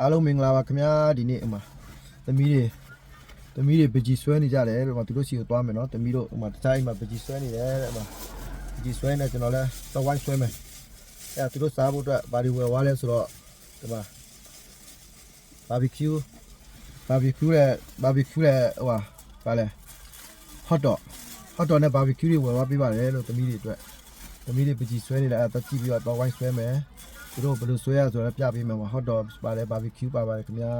အားလုံးမင်္ဂလာပါခင်ဗျာဒီနေ့အမသမီးတွေသမီးတွေပကြီးဆွဲနေကြတယ်လို့မသူတို့စီကိုသွားမယ်နော်သမီးတို့အမတခြားအိမ်မှာပကြီးဆွဲနေတယ်တဲ့အမပကြီးဆွဲနေကျွန်တော်လဲတော့ဝိုင်းဆွဲမယ်အဲသူတို့စားဖို့အတွက်ဘာတွေဝယ်သွားလဲဆိုတော့ဒီမှာဘာဘီကျူဘာဘီကျူရဲ့ဘာဘီကျူရဲ့ဟိုဟာဘာလဲ hot dog hot dog နဲ့ barbecue တွေဝယ်သွားပေးပါတယ်လို့သမီးတွေအတွက်သမီးတွေပကြီးဆွဲနေတာအဲတက်ကြည့်ပြီးတော့တော့ဝိုင်းဆွဲမယ် သူတို့ဘယ်လိုဆွဲရဆိုတော့ပြပေးမယ်မှာ hot dog ပါတယ် barbecue ပါပါတယ်ခင်ဗျာ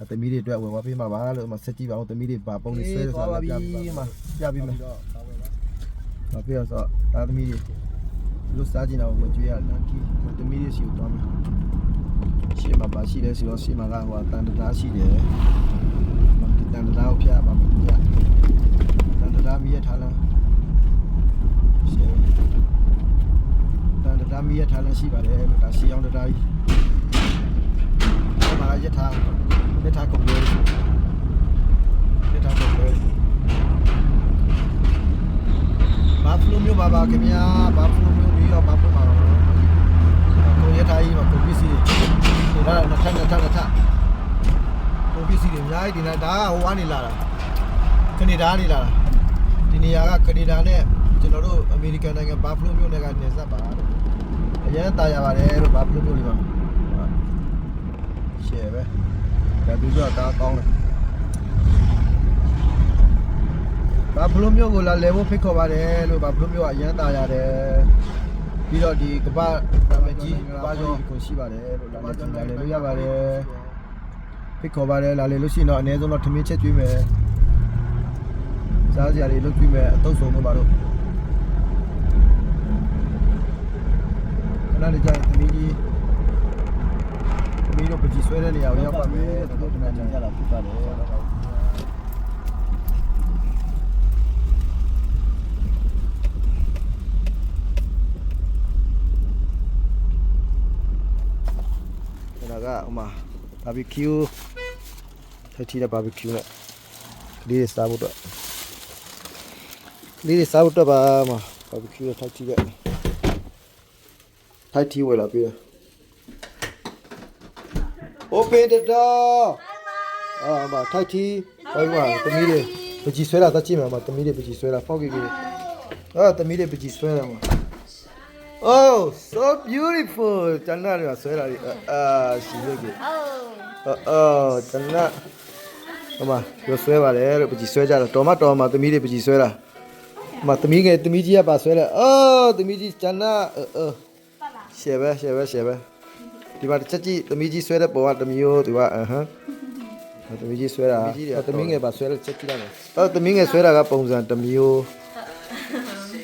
အသမီးတွေအတွက်ဝယ်သွားပေးမှာပါလို့မဆက်ကြည့်ပါအောင်သမီးတွေပါပုံလေးဆွဲတယ်ဆိုတော့ပြပေးမှာပြပေးမယ်ပါပြတော့ဒါသမီးတွေသူတို့စားကြည့်တော့ဝင်ကြွေးရလမ်းကြီးသမီးတွေစီကိုသွားမယ်ရှေ့မှာပါရှိတယ်ဆိုတော့ရှေ့မှာကဟိုတန်တရာရှိတယ်တန်တရာကိုဖျက်ပါမယ်ခင်ဗျာတန်တရာမီးရထားလားရှေ့ တန် တရာမီးရထားလည်းရှိပါတယ်လို့ဒါရှီအောင်တရာကြီးဒီမှာရထားရထားကုန်တယ်ရထားကုန်တယ်ဘာဖလိုမျိုးပါပါခင်ဗျာဘာဖလိုမျိုးပြီးတော့ဘာဖလိုမှာပါကိုရထားကြီးမှာကိုပစ္စည်းတွေဒါကနှစ်ထပ်နှစ်ထပ်နှစ်ထပ်ကိုပစ္စည်းတွေအများကြီးဒီနေ့ဒါကဟိုကနေလာတာကနေဒါကနေလာတာဒီနေရာကကနေဒါနဲ့ကျွန်တော်တို့အမေရိကန်နိုင်ငံဘာဖလိုမျိုးနဲ့ကနေဆက်ပါလို့ အရင်တာရပါတယ်လို့ဘာဖြစ်လို့လဲပါရှယ်ပဲဒါပြီးတော့တာကောင်းတယ်ဘာဖလိုမျိုးကိုလာလဲဖို့ဖိတ်ခေါ်ပါတယ်လို့ဘာဖလိုမျိုးကအရင်တာရတယ်ပြီးတော့ဒီကပ္ပနာမည်ကြီးကပ္ပရောကိုရှိပါတယ်လို့လာလဲကြည့်လာလဲလို့ရပါတယ်ဖိတ်ခေါ်ပါတယ်လာလေလို့ရှိရင်တော့အနည်းဆုံးတော့ထမင်းချက်ကျွေးမယ်စားစရာတွေလုပ်ကျွေးမယ်အတုပ်ဆုံးတို့ပါတော့ ခဏလေးကြာရင်သမီးကြီးသမီးတို့ပကြီးဆွဲတဲ့နေရာကိုရောက်ပါမယ်သူတို့ကလည်းကြလာဖြစ်ပါတယ်ဒါကဥမာဘာဘီကျူထိုက်ချီတဲ့ဘာဘီကျူနဲ့လေးစားဖို့တော့လေးစားဖို့တော့ပါမှာဘာဘီကျူထိုက်ချီတဲ့ ထိုက်တီဝယ်လာပြီ Open the door အာမထိုက်တီဘိုင်းမှာတမီးတွေပကြီးဆွဲတာတတ်ကြည့်မှာမှာတမီးတွေပကြီးဆွဲတာဖောက်ကြည့်ကြည့်အာတမီးတွေပကြီးဆွဲတာမှာ Oh so beautiful တန်နာတွေဆွဲတာဒီအာရှိရကြီး Oh. အော်တန်နာဟိုမှာရဆွဲပါတယ်လို့ပကြီးဆွဲကြတာတော်မတော်မှာတမီးတွေပကြီးဆွဲတာမတမီးငယ်တမီးကြီးကပါဆွဲလဲအော်တမီးကြီးတန်နာအော် ရှယ်ပဲရှယ်ပဲရှယ်ပဲဒီမှာချက်ကြီးသမီးကြီးဆွဲတဲ့ပုံကတစ်မျိုးသူကအဟမ်သမီးကြီးဆွဲတာသမီးငယ်ပါဆွဲတဲ့ချက်ကြီးလိုက်မယ်တော့သမီးငယ်ဆွဲတာကပုံစံတစ်မျိုး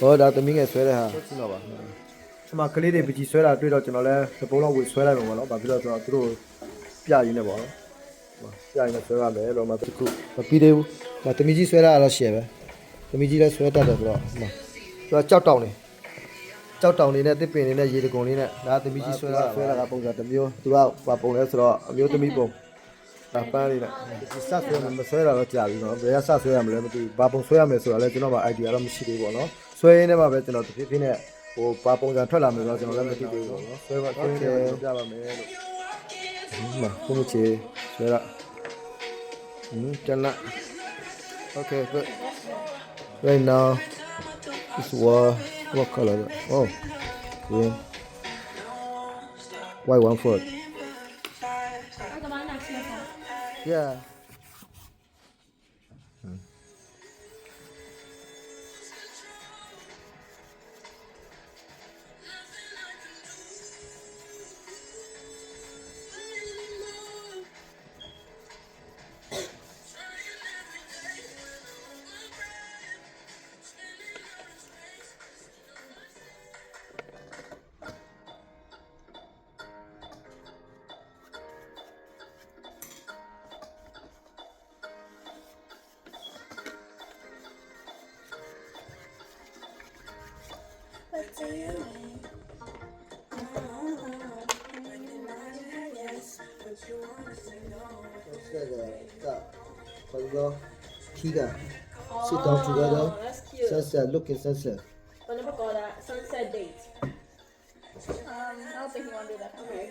ဟောဒါသမီးငယ်ဆွဲတဲ့ဟာကြည့်တော့ပါဒီမှာကလေးတွေပကြီးဆွဲတာတွေ့တော့ကျွန်တော်လည်းသပုံးလောက်ဝေဆွဲလိုက်မှာပေါ့နော်ဘာဖြစ်လို့ဆိုတော့သူတို့ပြရင်းနေပေါ့နော်ပြရင်းနဲ့ဆွဲရမယ်တော့မှတစ်ခုမပြီးသေးဘူးဒါသမီးကြီးဆွဲတာကတော့ရှယ်ပဲသမီးကြီးလည်းဆွဲတတ်တယ်ဆိုတော့ဟိုမှာသူကကြောက်တောင်နေ ကြောက်တောင်နေနဲ့တစ်ပင်နေနဲ့ရေတကုံလေးနဲ့ဒါသမီးကြီးဆွဲတာဆွဲတာကပုံစံတစ်မျိုးသူကဘာပုံလဲဆိုတော့အမျိုးသမီးပုံဒါပန်းလေးနဲ့ဒီစဆွဲမဆွဲတာတော့ကြာပြီနော်ဘယ်ကစဆွဲရမလဲမသိဘူးဘာပုံဆွဲရမယ်ဆိုတာလည်းကျွန်တော်က idea တော့မရှိသေးဘူးပေါ့နော်ဆွဲရင်းနဲ့မှပဲကျွန်တော်တဖြည်းဖြည်းနဲ့ဟိုဘာပုံစံထွက်လာမယ်ဆိုတော့ကျွန်တော်လည်းမသိသေးဘူးပေါ့နော်ဆွဲပါဆွဲတယ်ပြပါမယ်လို့ဒီမှာခုမချေဆွဲရဟင်းကျန်လာ Okay good right now This what what color? Oh, green. White one foot. Yeah. What do you mean? Tiga. Sit down together. Oh, that's cute. Sunset. Look at sunset. But never call that sunset date. Um, I don't think you want to do that. Okay,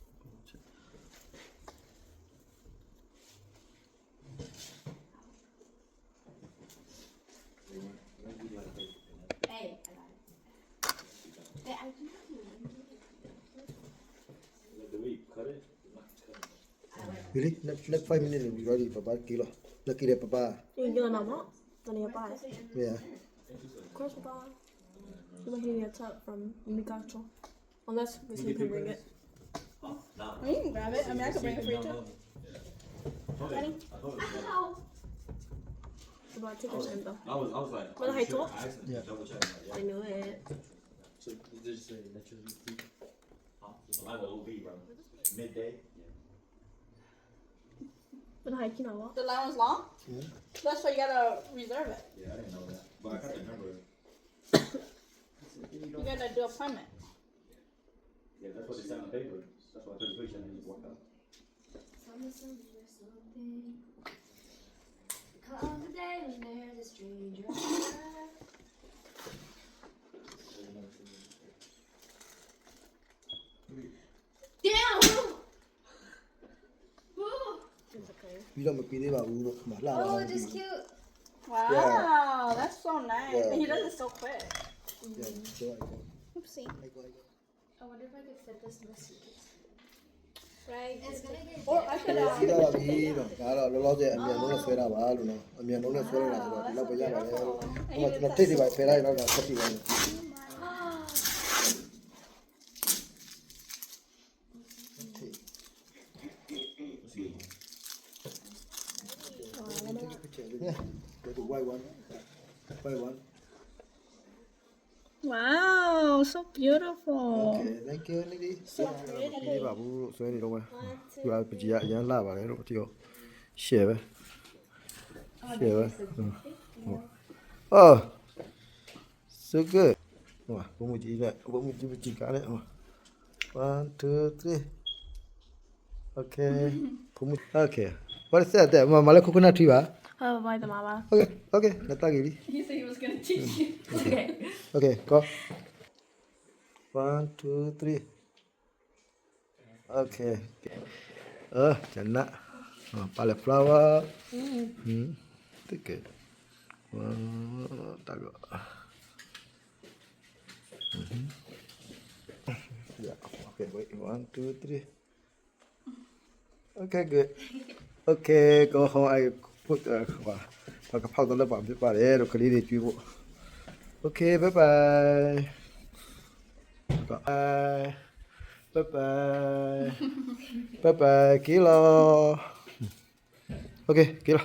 really next next 5 minutes will be ready papa kilo lucky le papa You gonna know what? Gonna buy. yeah Of course, buy. You might need a tap from Mikacho. Unless we can bring it. Oh, you can grab it. I mean, I could bring it for you too. Ready? About take your time though. I was, I was like, Well, are you I sure? thought- I accidentally Yeah. double checked. Like, I knew it. So did you say naturally deep? Huh? So I will be bro. Midday. Yeah. But how you know? The line was long? Yeah. That's why you gotta reserve it. Yeah, I didn't know that, but I got the number. You gotta do appointment. Yeah, that's what they said on the paper. That's why I took a picture and then just walked out. Something, something, or something. Come the day when there's a stranger. You don't me. Oh, just cute. Wow, yeah. that's so nice. Yeah. He does it so quick. Yeah, mm-hmm. I. Oopsie. I wonder if I could fit this in the suitcase. Right. Or I could go to white one. White one. wow, so beautiful. Okay, thank you, lady. ဒီပါဘူးဆွဲနေတော့မယ်ဒီကပကြီးကအရန်လှပါတယ်လို့ဒီတော့ share ပဲ share ပဲအော် so good ဟိုဘုံမကြီးနဲ့ဘုံမကြီးပကြီးကားနဲ့ဟို1 2 3 Okay ဘုံမ Okay what is that မမလည်း coconut tree ပါ Oh, by the mama. Okay, okay, datang gili. He said he was gonna teach you. Hmm. okay. Okay, go. One, two, three. Okay. Eh, ah, hmm, oh, hmm. ya, okay. Oh, jenak. Oh, pala flower. Mm. Hmm. Tiga. Wah, tak Mm -hmm. Yeah. Okay, wait. One, two, three. Okay, good. Okay, go home. I 不得好吧，那个跑到那旁边把那洛克里的追我。OK，拜拜，拜拜，拜拜，拜拜，给了。OK，给了。